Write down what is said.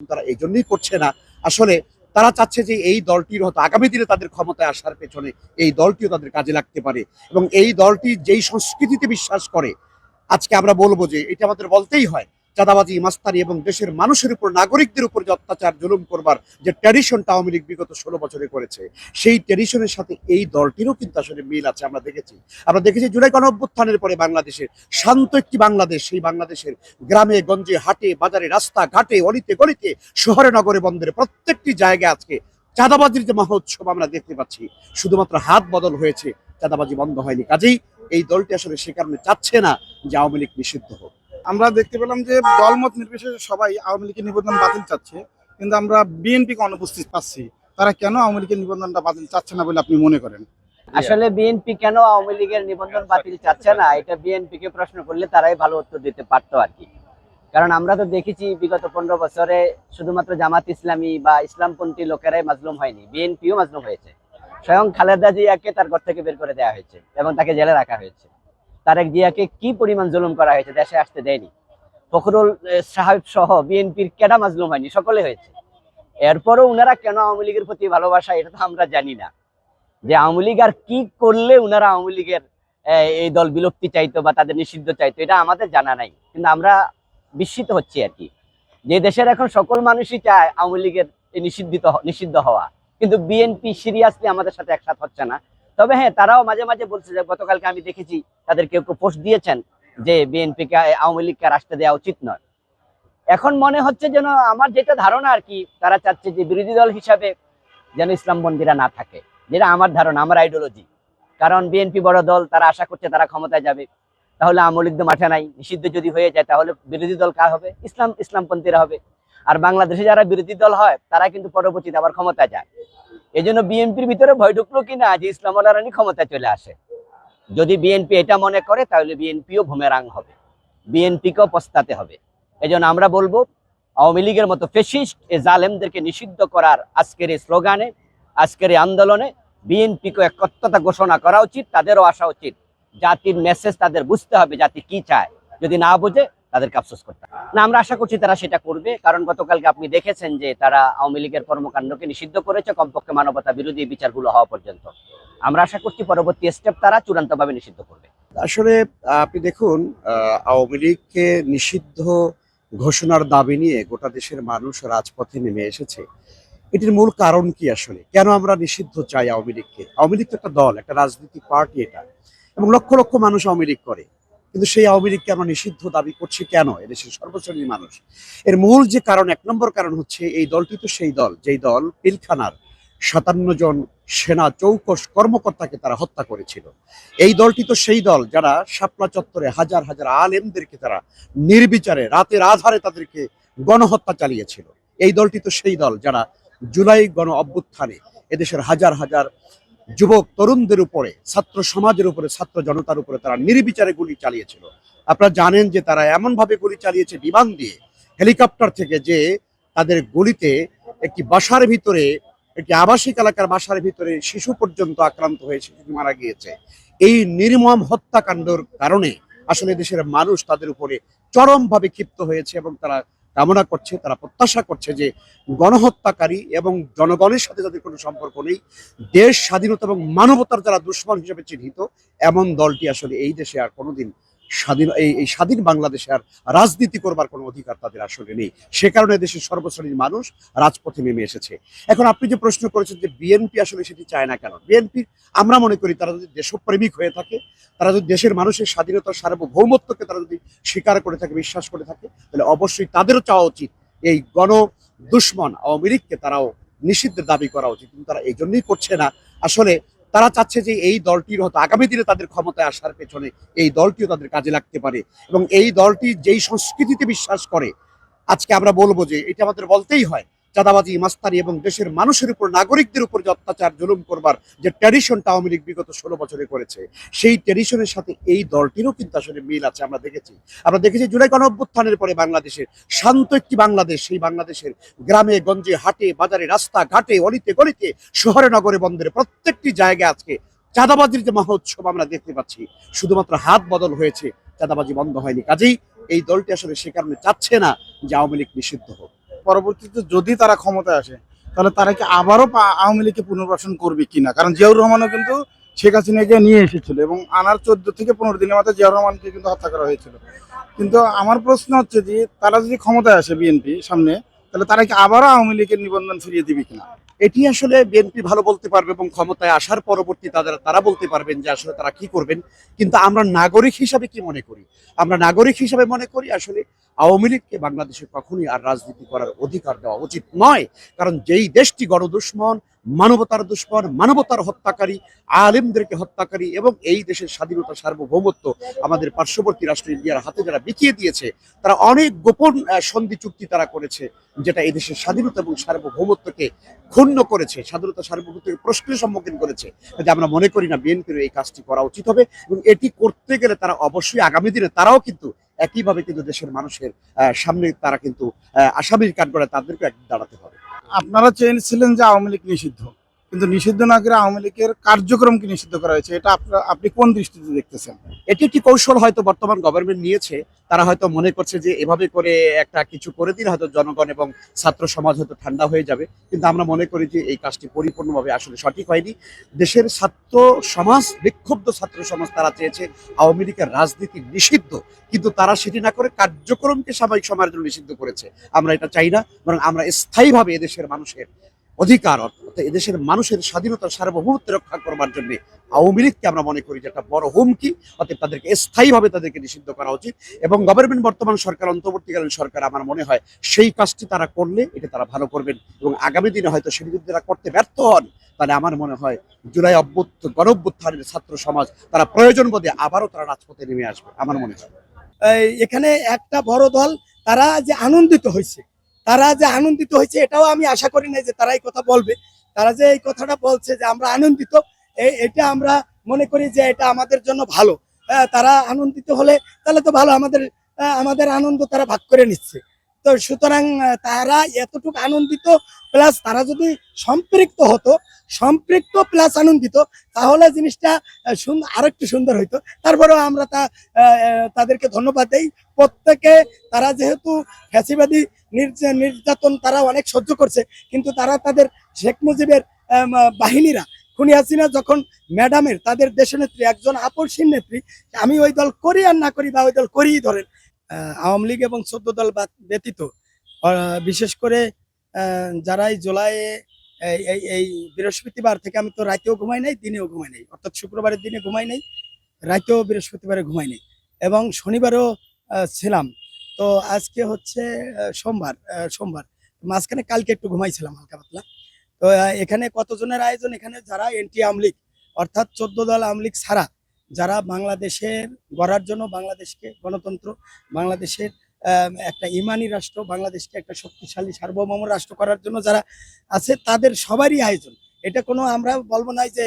তারা এই জন্যই করছে না। আসলে তারা চাচ্ছে যে এই দলটির হয়তো আগামী দিনে তাদের ক্ষমতায় আসার পেছনে এই দলটিও তাদের কাজে লাগতে পারে এবং এই দলটি যেই সংস্কৃতিতে বিশ্বাস করে, আজকে আমরা বলব যে এটা আমাদের বলতেই হয়। চাঁদাবাজি, মাস্তানি এবং দেশের মানুষের উপর, নাগরিকদের উপর যে অত্যাচার, জুলুম করবার যে ট্র্যাডিশনটা আওয়ামী লীগ বিগত ষোলো বছরে করেছে, সেই ট্র্যাডিশনের সাথে এই দলটিরও কিন্তু আসলে মিল আছে, আমরা দেখেছি। আমরা দেখেছি জুলাই গণ অভ্যুত্থানের পরে বাংলাদেশের শান্ত একটি বাংলাদেশ, সেই বাংলাদেশের গ্রামে, গঞ্জে, হাটে, বাজারে রাস্তা ঘাটে অলিতে গলিতে, শহরে, নগরে, বন্দরে প্রত্যেকটি জায়গায় আজকে চাঁদাবাজির যে মহোৎসব আমরা দেখতে পাচ্ছি, শুধুমাত্র হাত বদল হয়েছে, চাঁদাবাজি বন্ধ হয়নি। কাজেই এই দলটি আসলে সে কারণে চাচ্ছে না যে আওয়ামী লীগ নিষিদ্ধ হোক। আমরা দেখতে পেলাম যে দলমত নির্বিশেষে সবাই আওয়ামী লীগের নিবন্ধন বাতিল চাচ্ছে, কিন্তু আমরা বিএনপিকে অনুপস্থিত পাচ্ছি, তারা কেন আওয়ামী লীগের নিবন্ধনটা বাতিল চাচ্ছে না বলে আপনি মনে করেন? আসলে বিএনপি কেন আওয়ামী লীগের নিবন্ধন বাতিল চাচ্ছে না, এটা বিএনপি কে প্রশ্ন করলে তারাই ভালো উত্তর দিতে পারতো আর কি। কারণ আমরা তো দেখেছি বিগত পনেরো বছরে শুধুমাত্র জামাত ইসলামী বা ইসলামপন্থী লোকেরাই মাজলুম হয়নি, বিএনপিও মাজলুম হয়েছে। স্বয়ং খালেদা জিয়াকে তার ঘর থেকে বের করে দেওয়া হয়েছে এবং তাকে জেলে রাখা হয়েছে। তারেক জিয়াকে কি পরিমাণ জুলুম করা হয়েছে দেশে আসতে দেয়নি? ফখরুল সাহেব সহ বিএনপির কেডা মাজলুম হয়নি? সকলে হয়েছে। এরপরও উনারা কেন আওয়ামী লীগের প্রতি ভালোবাসা, এটা তো আমরা জানি না। যে আওয়ামী লীগ আর কি করলে উনারা আওয়ামী লীগের এই দল বিলুপ্তি চাইতো বা তাদের নিষিদ্ধ চাইতো, এটা আমাদের জানা নাই। কিন্তু আমরা বিস্মিত হচ্ছি আর কি। যে দেশের এখন সকল মানুষই চায় আওয়ামী লীগের নিষিদ্ধিত নিষিদ্ধ হওয়া। কিন্তু বিএনপি সিরিয়াসলি আমাদের সাথে একসাথ হচ্ছে না। তবে হ্যাঁ তারাও মাঝে মাঝে বলছে যে গতকালকে আমি দেখেছি তাদের কেউ কেউ পোস্ট দিয়েছেন যে বিএনপি কে, আওয়ামী লীগকে আর আসতে দেওয়া উচিত নয়। এখন মনে হচ্ছে যেন আমার যেটা ধারণা আর কি, তারা চাচ্ছে যে বিরোধী দল হিসাবে যেন ইসলাম বন্দীরা না থাকে। যেটা আমার ধারণা, আমার আইডিওলজি কারণ বিএনপি বড় দল, তারা আশা করছে তারা ক্ষমতায় যাবে। তাহলে তো মাঠে নাই, নিষিদ্ধ যদি হয়ে যায়, তাহলে বিরোধী দল কার হবে? ইসলাম, ইসলামপন্থীরা হবে। আর বাংলাদেশে যারা বিরোধী দল হয়, তারা কিন্তু পরবর্তীতে আবার ক্ষমতায় যায়। এই জন্য বিএনপির ভিতরে ভয় ঢুকলো কিনা যে ইসলাম রানী ক্ষমতায় চলে আসে। যদি বিএনপি এটা মনে করে, তাহলে বিএনপিও ভূমেরাং হবে। বিএনপিকেও পস্তাতে হবে। এই আমরা বলব, আওয়ামী লীগের মতো ফেসিস্ট এ জালেমদেরকে নিষিদ্ধ করার আজকের এই স্লোগানে, আজকের এই আন্দোলনে বিএনপিকে একত্রতা ঘোষণা করা উচিত, তাদেরও আসা উচিত। জাতির মেসেজ তাদের বুঝতে হবে, জাতি কি চায়। যদি না বুঝে তাদেরকে আফসোস করতে না, আমরা আশা করছি তারা সেটা করবে, কারণ গতকালকে আপনি দেখেছেন যে তারা আওয়ামী লীগের কর্মকাণ্ডকে নিষিদ্ধ করেছে কমপক্ষে মানবতা বিরোধী বিচারগুলো হওয়া পর্যন্ত। আমরা আশা করছি পরবর্তী স্টেপ তারা চূড়ান্তভাবে নিষিদ্ধ করবে। আসলে আপনি দেখুন আওয়ামী লীগকে নিষিদ্ধ ঘোষণার দাবি নিয়ে গোটা দেশের মানুষ রাজপথে নেমে এসেছে। এটির মূল কারণ কি আসলে? কেন আমরা নিষিদ্ধ চাই আওয়ামী লীগকে? আওয়ামী লীগ তো একটা দল, একটা রাজনৈতিক পার্টি এটা। এবং লক্ষ লক্ষ মানুষ আওয়ামী লীগ করে। কিন্তু সেই আওয়ামী লীগকে আমরা নিষিদ্ধ দাবি করছি কেন? এদেশের সর্বশ্রেণীর মানুষ। এর মূল যে কারণ, এক নম্বর কারণ হচ্ছে এই দলটি তো সেই দল, যেই দল পিলখানার সাতান্ন জন সেনা চৌকস কর্মকর্তাকে তারা হত্যা করেছিল। এই দলটি তো সেই দল যারা শাপলা চত্বরে হাজার হাজার আলেমদেরকে তারা নির্বিচারে রাতের আধারে তাদেরকে গণহত্যা চালিয়েছিল। এই দলটি তো সেই দল যারা জুলাই গণ অভ্যুত্থানে এদেশের হাজার হাজার যুবক তরুণদের উপরে, ছাত্র সমাজের উপরে, ছাত্র জনতার উপরে তারা নির্বিচারে গুলি চালিয়েছিল। আপনারা জানেন যে তারা এমনভাবে গুলি চালিয়েছে বিমান দিয়ে, হেলিকপ্টার থেকে যে তাদের গুলিতে একটি বাসার ভিতরে, একটি আবাসিক এলাকার বাসার ভিতরে শিশু পর্যন্ত আক্রান্ত হয়ে শিশু মারা গিয়েছে। এই নির্মম হত্যাকাণ্ডর কারণে আসলে দেশের মানুষ তাদের উপরে চরমভাবে ক্ষিপ্ত হয়েছে এবং তারা কামনা করছে, তারা প্রত্যাশা করছে যে গণহত্যাকারী এবং জনগণের সাথে যাদের কোনো সম্পর্ক নেই, দেশ স্বাধীনতা এবং মানবতার যারা দুশ্মন হিসেবে চিহ্নিত, এমন দলটি আসলে এই দেশে আর কোনোদিন স্বাধীন, এই স্বাধীন বাংলাদেশে আর রাজনীতি করবার কোনো অধিকার তাদের আসলে নেই। সে কারণে দেশের সর্বশ্রেণীর মানুষ রাজপথে নেমে এসেছে। এখন আপনি যে প্রশ্ন করেছেন যে বিএনপি আসলে সেটি চায় না কেন? বিএনপি, আমরা মনে করি তারা যদি দেশপ্রেমিক হয়ে থাকে, তারা যদি দেশের মানুষের স্বাধীনতার সার্বভৌমত্বকে তারা যদি স্বীকার করে থাকে, বিশ্বাস করে থাকে, তাহলে অবশ্যই তাদেরও চাওয়া উচিত এই গণ দুশ্মন আওয়ামী লীগকে তারাও নিষিদ্ধের দাবি করা উচিত। কিন্তু তারা এই জন্যই করছে না। আসলে তারা চাচ্ছে যে এই দলটির হয়তো আগামী দিনে তাদের ক্ষমতায় আসার পেছনে এই দলটিও তাদের কাজে লাগতে পারে এবং এই দলটি যেই সংস্কৃতিতে বিশ্বাস করে, আজকে আমরা বলব যে এটা আমাদের বলতেই হয় চাঁদাবাজি, মাস্তানি এবং দেশের মানুষের উপর, নাগরিকদের উপর যে অত্যাচার, জুলুম করবার যে ট্র্যাডিশনটা আওয়ামী লীগ বিগত ষোলো বছরে করেছে, সেই ট্র্যাডিশনের সাথে এই দলটিরও কিন্তু আসলে মিল আছে, আমরা দেখেছি। আমরা দেখেছি জুলাই গণ অভ্যুত্থানের পরে বাংলাদেশের শান্ত একটি বাংলাদেশ, সেই বাংলাদেশের গ্রামে, গঞ্জে, হাটে, বাজারে রাস্তা ঘাটে অলিতে গলিতে, শহরে, নগরে, বন্দরে প্রত্যেকটি জায়গায় আজকে চাঁদাবাজির যে মহোৎসব আমরা দেখতে পাচ্ছি। শুধুমাত্র হাত বদল হয়েছে, চাঁদাবাজি বন্ধ হয়নি। কাজেই এই দলটি আসলে সে কারণে চাচ্ছে না যে আওয়ামী লীগ নিষিদ্ধ হোক। পরবর্তীতে যদি তারা ক্ষমতায় আসে, তাহলে তারা কি আবারও আওয়ামী লীগকে পুনর্বাসন করবে কিনা? কারণ জিয়াউর রহমানও কিন্তু শেখ হাসিনাকে নিয়ে এসেছিল এবং আনার চোদ্দ থেকে পনেরো দিনের মাথায় জিয়াউর রহমানকে কিন্তু হত্যা করা হয়েছিল। কিন্তু আমার প্রশ্ন হচ্ছে যে, তারা যদি ক্ষমতায় আসে বিএনপি সামনে তাহলে তারা কি আবারও আওয়ামী লীগের নিবন্ধন ফিরিয়ে দিবে কিনা? এটি আসলে বিএনপি ভালো বলতে পারবে এবং ক্ষমতায় আসার পরবর্তী তাদের, তারা বলতে পারবেন যে আসলে তারা কি করবেন। কিন্তু আমরা নাগরিক হিসাবে কি মনে করি? আমরা নাগরিক হিসাবে মনে করি আসলে আওয়ামী লীগকে বাংলাদেশে কখনোই আর রাজনীতি করার অধিকার দেওয়া উচিত নয়। কারণ যেই দেশটি গণদুশ্মন মানবতার দুষ্কর মানবতার হত্যাকারী, আলেমদেরকে হত্যাকারী এবং এই দেশের স্বাধীনতা, সার্বভৌমত্ব আমাদের পার্শ্ববর্তী রাষ্ট্র ইন্ডিয়ার হাতে যারা বিকিয়ে দিয়েছে, তারা অনেক গোপন সন্ধি চুক্তি তারা করেছে, যেটা এই দেশের স্বাধীনতা এবং সার্বভৌমত্বকে ক্ষুণ্ণ করেছে, স্বাধীনতা সার্বভৌমত্বকে প্রশ্নের সম্মুখীন করেছে যে আমরা মনে করি না বিএনপির এই কাজটি করা উচিত হবে এবং এটি করতে গেলে তারা অবশ্যই আগামী দিনে তারাও কিন্তু একইভাবে কিন্তু দেশের মানুষের সামনে তারা কিন্তু আসামির কাঠ করে তাদেরকে একদিন দাঁড়াতে হবে। আপনারা চেয়েছিলেন যে আওয়ামী লীগ নিষিদ্ধ। কিন্তু নিষিদ্ধ না করে আওয়ামী লীগের কার্যক্রমকে নিষিদ্ধ করা হয়েছে? এটা আপনারা আপনি কোন দৃষ্টিতে দেখতেছেন? এটি একটি কৌশল হয়তো বর্তমান গভর্নমেন্ট নিয়েছে। তারা হয়তো মনে করছে যে এভাবে করে একটা কিছু করে দিলে হয়তো জনগণ এবং ছাত্র সমাজ হয়তো ঠান্ডা হয়ে যাবে। কিন্তু আমরা মনে করি যে এই কাজটি পরিপূর্ণভাবে আসলে সঠিক হয়নি। দেশের ছাত্র সমাজ, বিক্ষুব্ধ ছাত্র সমাজ তারা চেয়েছে আওয়ামী লীগের রাজনীতি নিষিদ্ধ। কিন্তু তারা সেটি না করে কার্যক্রমকে সাময়িক সময়ের জন্য নিষিদ্ধ করেছে। আমরা এটা চাই না, বরং আমরা স্থায়ীভাবে এদেশের মানুষের অধিকার, অর্থাৎ এদেশের মানুষের স্বাধীনতা, সার্বভৌমত্ব রক্ষা করবার জন্য আওয়ামী লীগকে আমরা মনে করি যে একটা বড় হুমকি। অর্থাৎ তাদেরকে স্থায়ীভাবে তাদেরকে নিষিদ্ধ করা উচিত এবং গভর্নমেন্ট বর্তমান সরকার, অন্তর্বর্তীকালীন সরকার আমার মনে হয় সেই কাজটি তারা করলে এটা তারা ভালো করবেন এবং আগামী দিনে হয়তো সেটি যদি তারা করতে ব্যর্থ হন, তাহলে আমার মনে হয় জুলাই অভ্যুত্থ, গণঅভ্যুত্থানের ছাত্র সমাজ তারা প্রয়োজন বোধে আবারও তারা রাজপথে নেমে আসবে, আমার মনে হয়। এখানে একটা বড় দল তারা যে আনন্দিত হয়েছে তারা যে আনন্দিত হয়েছে, এটাও আমি আশা করি না যে তারা এই কথা বলবে। তারা যে এই কথাটা বলছে যে আমরা আনন্দিত এটা আমরা মনে করি যে এটা আমাদের জন্য ভালো। তারা আনন্দিত হলে তাহলে তো ভালো, আমাদের আমাদের আনন্দ তারা ভাগ করে নিচ্ছে। তো সুতরাং তারা এতটুকু আনন্দিত, প্লাস তারা যদি সম্পৃক্ত হতো, সম্পৃক্ত প্লাস আনন্দিত, তাহলে জিনিসটা সুন্দর আরেকটু সুন্দর হইতো। তারপরেও আমরা তা তাদেরকে ধন্যবাদ দেই। প্রত্যেকে তারা যেহেতু ফ্যাসিবাদী নির্যা- নির্যাতন তারা অনেক সহ্য করছে, কিন্তু তারা তাদের শেখ মুজিবের বাহিনীরা, খুনি হাসিনা যখন ম্যাডামের, তাদের দেশনেত্রী, একজন আপসীন নেত্রী আমি ওই দল করি আর না করি বা ওই দল করিই ধরেন আওয়ামী লীগ এবং চোদ্দ দল ব্যতীত বিশেষ করে আহ, যারা এই জুলাইয়ে এই এই বৃহস্পতিবার থেকে আমি তো রাতেও ঘুমাই নাই দিনেও ঘুমাই নাই। অর্থাৎ শুক্রবারের দিনে ঘুমাই নাই রাতেও বৃহস্পতিবারে ঘুমাই নাই এবং শনিবারও ছিলাম। তো আজকে হচ্ছে সোমবার সোমবার। মাঝখানে কালকে একটু ঘুমাইছিলাম হালকা পাতলা। তো এখানে কতজনের আয়োজন? এখানে যারা এনটি আমলিক অর্থাৎ চোদ্দ দল আমলিক ছাড়া যারা বাংলাদেশের, গড়ার জন্য বাংলাদেশকে গণতন্ত্র, বাংলাদেশের একটা ইমানি রাষ্ট্র, বাংলাদেশকে একটা শক্তিশালী সার্বভৌম রাষ্ট্র করার জন্য যারা আছে, তাদের সবারই আয়োজন। এটা কোনো আমরা বলব না যে